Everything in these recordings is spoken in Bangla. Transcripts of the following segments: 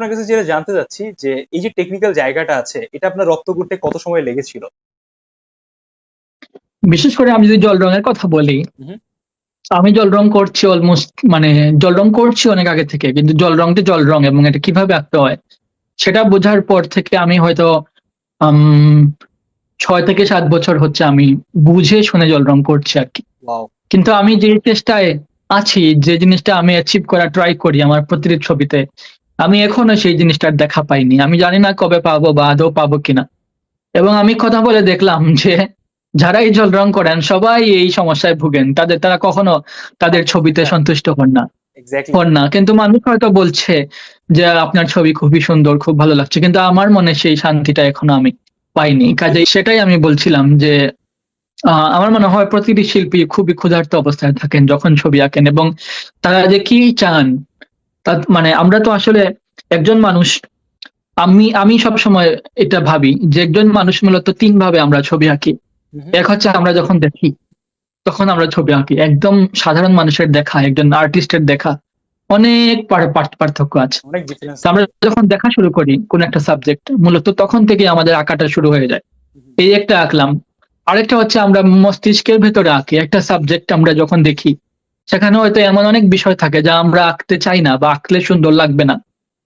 আপনার কাছে যেটা জানতে চাচ্ছি যে এই যে টেকনিক্যাল জায়গাটা আছে এটা আপনার রপ্ত করতে কত সময় লেগেছিল? বিশেষ করে আমি যদি জল রঙের কথা বলি আমি জল রং করছি অলমোস্ট মানে জল রং করছি অনেক আগে থেকে কিন্তু জল রংটা জল রং এবং এটা কীভাবে আঁকতে হয় সেটা বোঝার পর থেকে আমি হয়তো ছয় থেকে সাত বছর হচ্ছে আমি বুঝে শুনে জল রং করছি আর কি। কিন্তু আমি যে চেষ্টায় আছি যে জিনিসটা আমি অ্যাচিভ করা ট্রাই করি আমার প্রতিটি ছবিতে আমি এখনও সেই জিনিসটার দেখা পাইনি। আমি জানি না কবে পাবো বা আদৌ পাবো কিনা। এবং আমি কথা বলে দেখলাম যে যারা এই জল রং করেন সবাই এই সমস্যায় ভুগেন। তাদের তারা কখনো তাদের ছবিতে সন্তুষ্ট হন না। হন না। কিন্তু মানুষ হয়তো বলছে যে আপনার ছবি খুবই সুন্দর খুব ভালো লাগছে। কিন্তু আমার মনে সেই শান্তিটা এখনও আমি পাইনি। কাজে সেটাই আমি বলছিলাম যে আহ, আমার মনে হয় প্রতিটি শিল্পী খুবই ক্ষুধার্ত অবস্থায় থাকেন যখন ছবি আঁকেন এবং তারা যে কি চান মানে আমরা তো আসলে একজন মানুষ আমি আমি সব সময় এটা ভাবি যে একজন মানুষ মূলত তিন ভাবে আমরা ছবি আঁকি। এক হচ্ছে আমরা যখন দেখি তখন আমরা ছবি আঁকি। একদম সাধারণ মানুষের দেখা একজন আর্টিস্টের দেখা অনেক পার- পার- পার্থক্য আছে। আমরা যখন দেখা শুরু করি কোন একটা সাবজেক্ট মূলত তখন থেকে আমাদের আঁকাটা শুরু হয়ে যায়। এই একটা আঁকলাম। আরেকটা হচ্ছে আমরা মস্তিষ্কের ভেতরে আঁকি। একটা সাবজেক্ট আমরা যখন দেখি সেখানে হয়তো এমন অনেক বিষয় থাকে যা আমরা আঁকতে চাই না বা আঁকলে সুন্দর লাগবে না।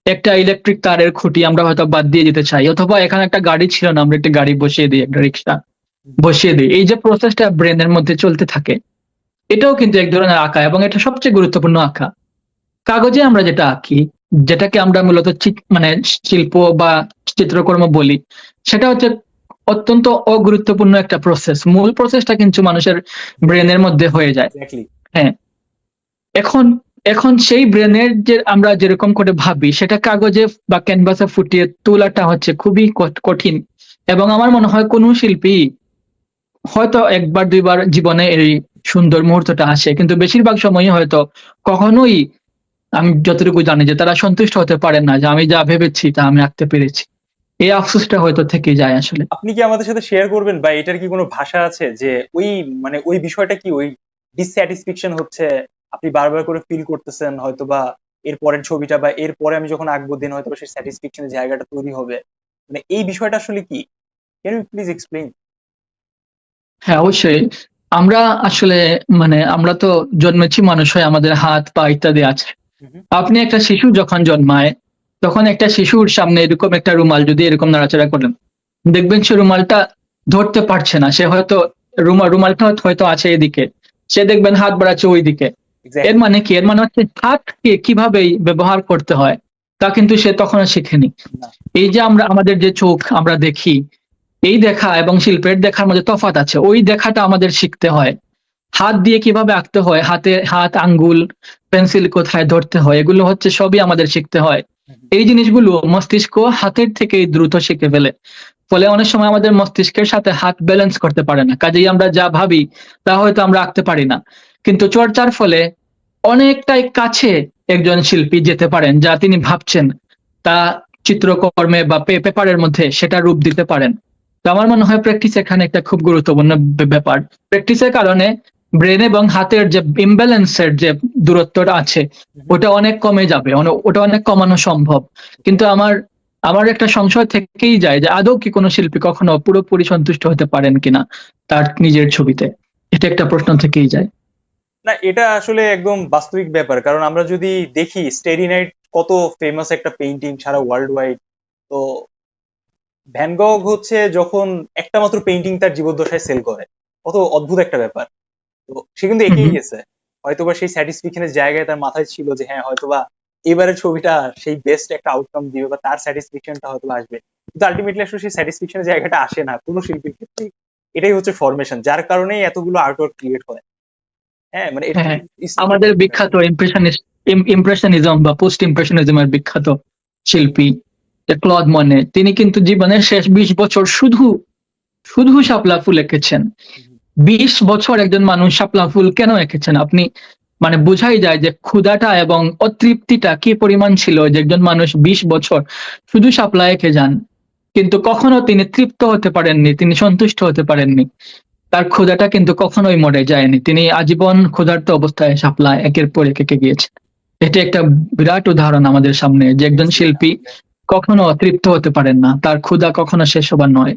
একটা ইলেকট্রিক তারের খুঁটি আমরা হয়তো বাদ দিয়ে যেতে চাই অথবা এখানে একটা গাড়ি ছিল না আমরা একটা গাড়ি বসিয়ে দিই একটা রিক্সা বসিয়ে দিই। এই যে প্রসেসটা ব্রেনের মধ্যে চলতে থাকে এটাও কিন্তু এক ধরনের আঁকা এবং এটা সবচেয়ে গুরুত্বপূর্ণ আঁকা। কাগজে আমরা যেটা আঁকি যেটাকে আমরা মূলত মানে শিল্প বা চিত্রকর্ম বলি সেটা হচ্ছে অত্যন্ত অগুরুত্বপূর্ণ একটা প্রসেস মূল প্রসেসটা কিন্তু মানুষের ব্রেনের মধ্যে হয়ে যায়। এক্স্যাক্টলি এখন এখন সেই ব্রেনের যে আমরা যেরকম করে ভাবি, সেটা কাগজে বা ক্যানভাসে ফুটিয়ে তোলাটা হচ্ছে খুবই কঠিন। এবং আমার মনে হয় কোনো শিল্পী হয়তো একবার, দুইবার জীবনে এই সুন্দর মুহূর্তটা আসে, কিন্তু বেশিরভাগ সময়ই হয়তো কখনোই আমি যতটুকু জানি যে তারা সন্তুষ্ট হতে পারেন না যে আমি যা ভেবেছি তা আমি আঁকতে পেরেছি। এই আফসোসটা হয়তো থেকে যায় আসলে। আপনি কি আমাদের সাথে শেয়ার করবেন বা এটার কি কোনো ভাষা আছে যে ওই মানে ওই বিষয়টা কি ওই ডিসস্যাটিসফ্যাকশন হচ্ছে আপনি বারবার করে ফিল করতেছেন হয়তো বা এর পরের ছবিটা বা এর পরে আমি যখন আঁকবো দিন হয়তো সেই স্যাটিসফ্যাকশনের জায়গাটা তৈরি হবে। মানে এই বিষয়টা আসলে কি? ক্যান ইউ প্লিজ এক্সপ্লেইন হ্যাঁ অবশ্যই। আমরা আসলে মানে আমরা তো জন্মেছি মানুষ হয়ে আমাদের হাত পা ইত্যাদি আছে। আপনি একটা শিশু যখন জন্মায় তখন একটা শিশুর সামনে এরকম একটা রুমাল যদি এরকম নাড়াচাড়া করেন দেখবেন সে রুমালটা ধরতে পারছে না। সে হয়তো রুমাল রুমালটা হয়তো আছে এদিকে। সে দেখবেন হাত বাড়াচ্ছে ওই দিকে এর মানে কি? এর মানে হচ্ছে হাতকে কীভাবে ব্যবহার করতে হয় তা কিন্তু সে তখনও শেখেনি। এই যে আমরা আমাদের যে চোখ আমরা দেখি এই দেখা এবং শিল্পের দেখার মধ্যে তফাত আছে। ওই দেখাটা আমাদের শিখতে হয়। হাত দিয়ে কীভাবে আঁকতে হয়? হাতে হাত আঙ্গুল পেন্সিল কোথায় ধরতে হয়? এগুলো হচ্ছে সবই আমাদের শিখতে হয়। এই জিনিসগুলো মস্তিষ্ক হাতের থেকে দ্রুত শিখে ফেলে। ফলে অনেক সময় আমাদের মস্তিষ্কের সাথে হাত ব্যালেন্স করতে পারে না। কাজেই আমরা যা ভাবি তা হয়তো আমরা আঁকতে পারি না। কিন্তু চর্চার ফলে অনেকটাই কাছে একজন শিল্পী যেতে পারেন, যা তিনি ভাবছেন। তা চিত্রকর্মে বা পেপারের মধ্যে সেটা রূপ দিতে পারেন। তো আমার মনে হয় প্র্যাকটিস এখানে একটা খুব গুরুত্বপূর্ণ ব্যাপার। প্র্যাকটিসের কারণে ব্রেন এবং হাতের যে ইমব্যালেন্সের যে দূরত্বটা আছে, ওটা অনেক কমে যাবে। ওটা অনেক কমানো সম্ভব। কিন্তু আমার আমার একটা সংশয় থেকেই যায় যে আদৌ কি কোনো শিল্পী কখনো পুরোপুরি সন্তুষ্ট হতে পারেন কিনা তার নিজের ছবিতে। এটা একটা প্রশ্ন থেকেই যায়। না এটা আসলে একদম বাস্তবিক ব্যাপার। কারণ আমরা যদি দেখি স্টেডি নাইট কত ফেমাস একটা পেইন্টিং সারা ওয়ার্ল্ড ওয়াইড তো ভ্যানগগ হচ্ছে যখন একটা মাত্র পেইন্টিং তার জীবদ্দশায় সেল করে। কত অদ্ভুত একটা ব্যাপার। তো সে কিন্তু এগিয়ে। গেছে হয়তোবা সেই স্যাটিসফ্যাকশনের জায়গায় তার মাথায় ছিল যে হ্যাঁ হয়তোবা এবারের ছবিটা সেই বেস্ট একটা আউটকাম দিবে বা তার স্যাটিসফ্যাকশনটা হয়তো আসবে। কিন্তু আলটিমেটলি আসলে সেই স্যাটিসফ্যাকশনের জায়গাটা আসে না। কোনো শিল্পীর ক্ষেত্রে এটাই হচ্ছে ফরমেশন যার কারণেই এতগুলো আর্টওয়ার্ক ক্রিয়েট হয়। হ্যাঁ মানে হ্যাঁ, আমাদের বিখ্যাত ইমপ্রেশনিস্ট ইমপ্রেশনিজম বা পোস্ট ইমপ্রেশনিজমের বিখ্যাত শিল্পী ক্লদ মনে তিনি কিন্তু জীবনের শেষ বিশ বছর শুধু শুধু শাপলা ফুল এঁকেছেন। বিশ বছর একজন মানুষ শাপলা ফুল কেন এঁকেছেন? আপনি মানে বোঝাই যায় যে ক্ষুধাটা এবং অতৃপ্তিটা কি পরিমাণ ছিল যে একজন মানুষ বিশ বছর শুধু শাপলা এঁকে যান। কিন্তু কখনো তিনি তৃপ্ত হতে পারেননি তিনি সন্তুষ্ট হতে পারেননি। তার ক্ষুধাটা কিন্তু কখনোই মরে যায়নি। তিনি আজীবন ক্ষুধার্ত অবস্থায় শাপলা একের পর এক এঁকে গিয়েছে। এটি একটা বিরাট উদাহরণ আমাদের সামনে যে একজন শিল্পী কখনো অতৃপ্ত হতে পারেন না। তার ক্ষুধা কখনো শেষ হবার নয়।